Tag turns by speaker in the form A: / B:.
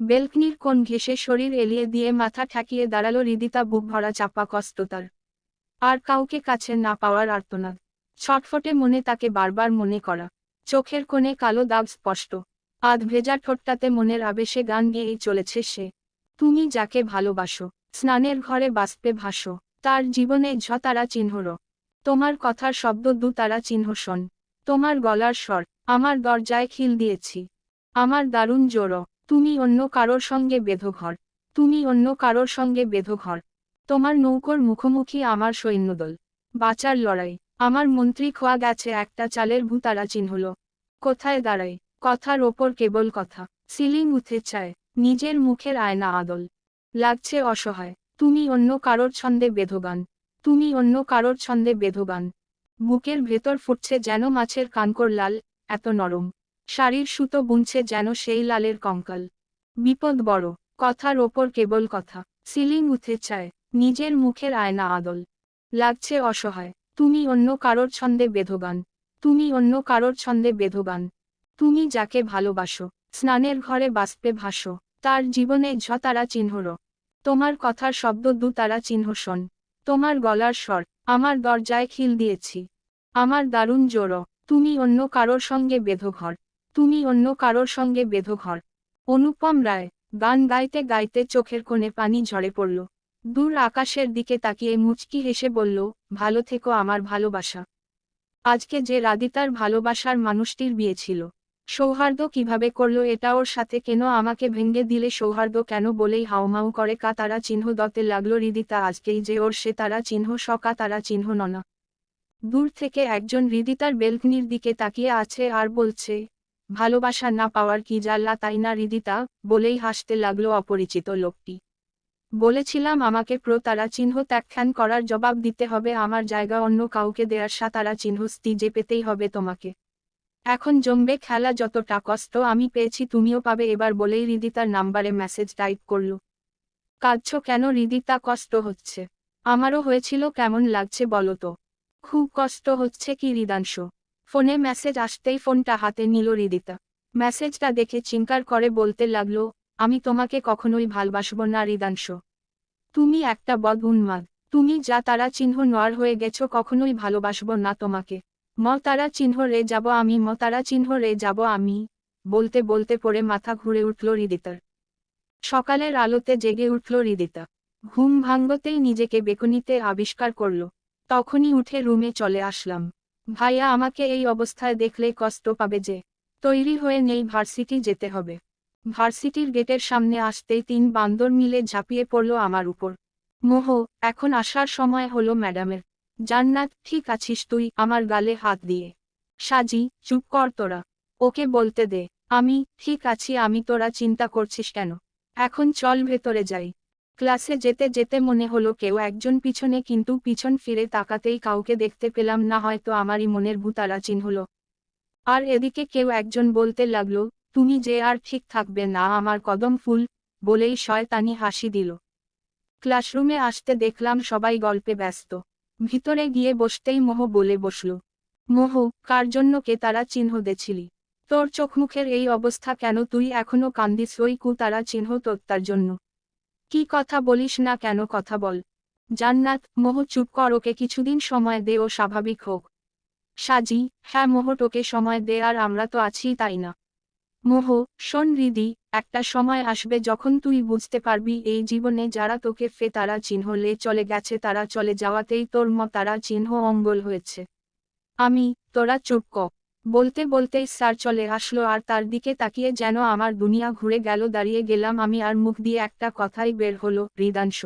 A: বেলকনির কোণ ঘেঁষে শরীর এলিয়ে দিয়ে মাথা ঠেকিয়ে দাঁড়াল হৃদিতা বুক ভরা চাপা কষ্ট তার আর কাউকে কাছে না পাওয়ার আর্তনাদ। ছটফটে মনে তাকে বারবার মনে করা। চোখের কোণে কালো দাগ স্পষ্ট। আধ ভেজা ঠোঁটটাতে মনের আবেশে গান গেয়েই চলেছে সে। তুমি যাকে ভালোবাসো, স্নানের ঘরে বাষ্পে ভাসো, তার জীবনে ঝ তারা চিহ্নর। তোমার কথার শব্দ দু তারা চিহ্ন শোন তোমার গলার স্বর, আমার দরজায় খিল দিয়েছি। আমার দারুণ জোরো তুমি অন্য কারোর সঙ্গে বেধো ঘর তুমি অন্য কারোর সঙ্গে বেধো ঘর তোমার নৌকোর মুখোমুখি আমার সৈন্যদল। বাঁচার লড়াই। আমার মন্ত্রী খোয়া গেছে একটা চালের ভূতারা চিহ্নল। কোথায় দাঁড়াই কথার ওপর কেবল কথা। সিলিং উঠে চায়। নিজের মুখের আয়না আদল। লাগছে অসহায়। তুমি অন্য কারোর ছন্দে বেধোগান। তুমি অন্য কারোর ছন্দে বেধোগান। বুকের ভেতর ফুটছে যেন মাছের কানকর লাল, এত নরম। শাড়ির সুতো বুনছে যেন সেই লালের কঙ্কাল। বিপদ বড়, কথার ওপর কেবল কথা। সিলিং উঠে চায়, নিজের মুখের আয়না আদল। লাগছে অসহায়, তুমি অন্য কারোর ছন্দে বেধোগান তুমি অন্য কারোর ছন্দে বেধোগান তুমি যাকে ভালোবাসো, স্নানের ঘরে বাষ্পে ভাসো, তার জীবনে ঝ তারা চিহ্নর তোমার কথার শব্দ দু তারা চিহ্ন শোন। তোমার গলার স্বর, আমার দরজায় খিল দিয়েছি। আমার দারুণ জোরো, তুমি অন্য কারোর সঙ্গে বেধো ঘর তুমি অন্য কারোর সঙ্গে বেধো ঘর অনুপম রায়, গান গাইতে গাইতে চোখের কোণে পানি ঝরে পড়ল। দূর আকাশের দিকে তাকিয়ে মুচকি হেসে বলল, ভালো থেকো আমার ভালোবাসা। আজকে যে রাদিতার ভালোবাসার মানুষটির বিয়ে ছিল। সৌহার্দ্য কীভাবে করল এটা ওর সাথে কেন আমাকে ভেঙ্গে দিলে সৌহার্দ্য কেন বলেই হাউমাউ করে কা তারা চিহ্ন দতে লাগল হৃদিতা আজকেই যে ওর সে তারা চিহ্ন সকা তারা চিহ্ন ননা। দূর থেকে একজন হৃদিতার বেলকনির দিকে তাকিয়ে আছে আর বলছে ভালোবাসা না পাওয়ার কি জাল্লা তাই না হৃদিতা বলেই হাসতে লাগল অপরিচিত লোকটি। বলেছিলাম আমাকে প্রতারা চিহ্ন ত্যাখ্যান করার জবাব দিতে হবে, আমার জায়গা অন্য কাউকে দেয়ার সাতারা চিহ্ন স্তিজে পেতেই হবে তোমাকে। এখন জমবে খেলা যতটা কষ্ট আমি পেয়েছি তুমিও পাবে এবার বলেই হৃদিতার নাম্বারে মেসেজ টাইপ করল। কাঁদছ কেন হৃদিতা কষ্ট হচ্ছে? আমারও হয়েছিল কেমন লাগছে বলো তো? খুব কষ্ট হচ্ছে কি হৃদাংশ? ফোনে মেসেজ আসতেই ফোনটা হাতে নিল হৃদিতা মেসেজটা দেখে চিঙ্কার করে বলতে লাগল, আমি তোমাকে কখনোই ভালবাসব না হৃদাংশ তুমি একটা বদ উন্মাদ। তুমি যা তারা চিহ্ন নোয়ার হয়ে গেছো কখনোই ভালোবাসব না তোমাকে। ম তারা চিহ্ন রে যাব আমি, ম তারা চিহ্ন রে যাব আমি, বলতে বলতে পরে মাথা ঘুরে উঠল হৃদিতার সকালের আলোতে জেগে উঠল হৃদিতা ঘুম ভাঙ্গতেই নিজেকে বেকুনিতে আবিষ্কার করল। তখনই উঠে রুমে চলে আসলাম। ভাইয়া আমাকে এই অবস্থায় দেখলে কষ্ট পাবে যে, তৈরি হয়ে নেই ভার্সিটি যেতে হবে। ভার্সিটির গেটের সামনে আসতেই তিন বান্দর মিলে ঝাঁপিয়ে পড়ল আমার উপর। মোহ, এখন আসার সময় হলো ম্যাডামের। জান্নাত, ঠিক আছিস তুই? আমার গালে হাত দিয়ে। সাজি, চুপ কর তোরা। ওকে বলতে দে। আমি, ঠিক আছি, আমি তোরা চিন্তা করছিস কেন? এখন চল ভেতরে যাই। ক্লাসে যেতে যেতে মনে হলো কেউ একজন পিছনে কিন্তু পিছন ফিরে তাকাতেই কাউকে দেখতে পেলাম না, হয়তো আমারই মনের ভূতারা চিহ্নল আর এদিকে কেউ একজন বলতে লাগল, তুমি যে আর ঠিক থাকবে না, আমার কদম ফুল, বলেই শয়তানি হাসি দিল। ক্লাসরুমে আসতে দেখলাম সবাই গল্পে ব্যস্ত। ভিতরে গিয়ে বসতেই মোহ বলে বসল, মোহ, কার জন্য কে তারা চিহ্ন দেছিলি? তোর চোখমুখের এই অবস্থা কেন? তুই এখনও কান্দিস, ওই কু তারা চিহ্ন তোর জন্য। কি কথা বলিস না কেন কথা বল। জান্নাত, মোহ, চুপ কর, ওকে কিছুদিন সময় দে ও স্বাভাবিক হোক। সাজি হ্যাঁ মোহ, তোকে সময় দে, আর আমরা তো আছি তাই না। মোহ, শোন হৃদি একটা সময় আসবে যখন তুই বুঝতে পারবি এই জীবনে যারা তোকে ফে, তারা চিহ্ন লে চলে গেছে, তারা চলে যাওয়াতেই তোর ম, তারা চিহ্ন অঙ্গল হয়েছে। আমি, তোরা চুপ ক। বলতে বলতে স্যার চলে আসলো আর তার দিকে তাকিয়ে যেন আমার দুনিয়া ঘুরে গেল, দাঁড়িয়ে গেলাম, আমি আর মুখ দিয়ে একটা কথাই বের হলো হৃদাংশ